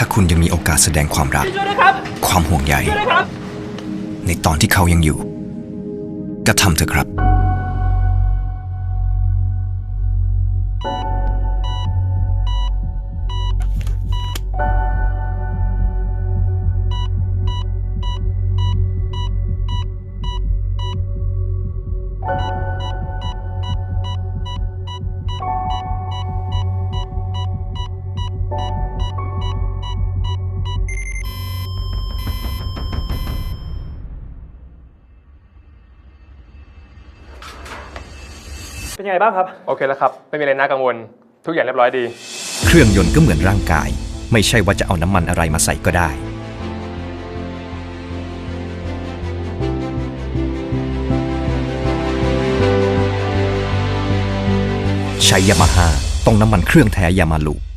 ถ้าคุณยังมีโอกาสแสดงความรักช่วยด้วยครับความห่วงใยช่วยด้วยครับในตอนที่เขายังอยู่ ก็ทำเถอะครับ เป็นยังไงบ้างครับ โอเคแล้วครับ ไม่มีอะไรน่ากังวล ทุกอย่างเรียบร้อยดี เครื่องยนต์ก็เหมือนร่างกาย ไม่ใช่ว่าจะเอาน้ำมันอะไรมาใส่ก็ได้ ใช้ยามาฮ่าต้องน้ำมันเครื่องแท้ยามาลู